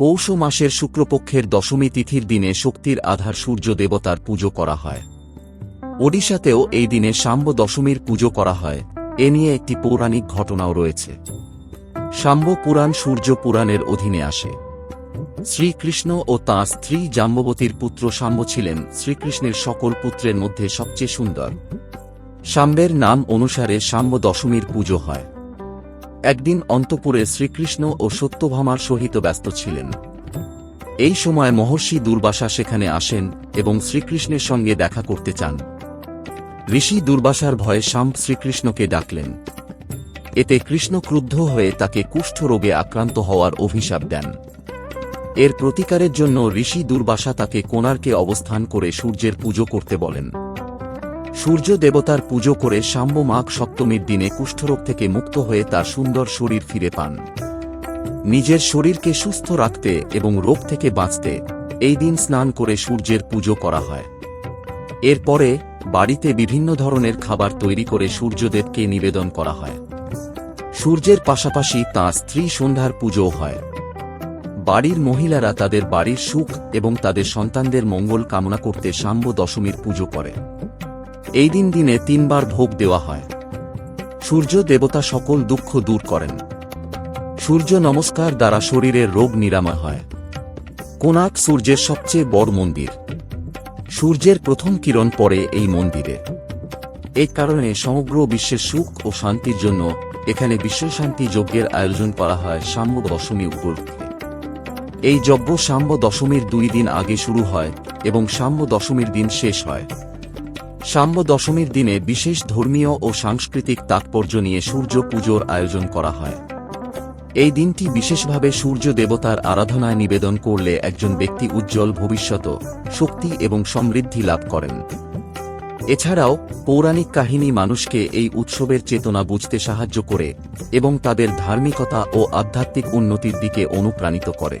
পৌষ মাসের শুক্রপক্ষের দশমী তিথির দিনে শক্তির আধার সূর্য দেবতার পুজো করা হয়। ওডিশাতেও এই দিনে শাম্ব দশমীর পুজো করা হয়। এ নিয়ে একটি পৌরাণিক ঘটনাও রয়েছে। শাম্ব পুরাণ সূর্য পুরাণের অধীনে আসে। শ্রীকৃষ্ণ ও তাঁর স্ত্রী জাম্ববতীর পুত্র শাম্ব ছিলেন শ্রীকৃষ্ণের সকল পুত্রের মধ্যে সবচেয়ে সুন্দর। শাম্বের নাম অনুসারে শাম্ব দশমীর পুজো হয়। একদিন অন্তপুরে শ্রীকৃষ্ণ ও সত্যভামার সহিত ব্যস্ত ছিলেন। এই সময় মহর্ষি দুর্বাসা সেখানে আসেন এবং শ্রীকৃষ্ণের সঙ্গে দেখা করতে চান। ঋষি দুর্বাসার ভয়ে শাম্ব শ্রীকৃষ্ণকে ডাকলেন। এতে কৃষ্ণ ক্রুদ্ধ হয়ে তাকে কুষ্ঠ রোগে আক্রান্ত হওয়ার অভিশাপ দেন। এর প্রতিকারের জন্য ঋষি দুর্বাসা তাকে কোণার্কে অবস্থান করে সূর্যের পুজো করতে বলেন। সূর্য দেবতার পুজো করে শাম্ব মাঘ সপ্তমীর দিনে কুষ্ঠরোগ থেকে মুক্ত হয়ে তার সুন্দর শরীর ফিরে পান। নিজের শরীরকে সুস্থ রাখতে এবং রোগ থেকে বাঁচতে এই দিন স্নান করে সূর্যের পুজো করা হয়। এরপরে বাড়িতে বিভিন্ন ধরনের খাবার তৈরি করে সূর্যদেবকে নিবেদন করা হয়। সূর্যের পাশাপাশি তাঁর স্ত্রী সন্ধ্যার পুজোও হয়। বাড়ির মহিলারা তাদের বাড়ির সুখ এবং তাদের সন্তানদের মঙ্গল কামনা করতে শাম্ব দশমীর পুজো করে। এই দিন দিনে তিনবার ভোগ দেওয়া হয়। সূর্য দেবতা সকল দুঃখ দূর করেন। সূর্য নমস্কার দ্বারা শরীরের রোগ নিরাময় হয়। কোনাক সূর্যের সবচেয়ে বড় মন্দির। সূর্যের প্রথম কিরণ পড়ে এই মন্দিরে। এই কারণে সমগ্র বিশ্বের সুখ ও শান্তির জন্য এখানে বিশ্বশান্তি যজ্ঞের আয়োজন করা হয় সাম্য দশমী উপলক্ষে। এই যজ্ঞ সাম্য দশমীর দুই দিন আগে শুরু হয় এবং সাম্য দশমীর দিন শেষ হয়। সাম্য দশমীর দিনে বিশেষ ধর্মীয় ও সাংস্কৃতিক তাৎপর্য নিয়ে সূর্য পুজোর আয়োজন করা হয়। এই দিনটি বিশেষভাবে সূর্য দেবতার আরাধনায় নিবেদন করলে একজন ব্যক্তি উজ্জ্বল ভবিষ্যৎ, শক্তি এবং সমৃদ্ধি লাভ করেন। এছাড়াও, পৌরাণিক কাহিনী মানুষকে এই উৎসবের চেতনা বুঝতে সাহায্য করে এবং তাদের ধার্মিকতা ও আধ্যাত্মিক উন্নতির দিকে অনুপ্রাণিত করে।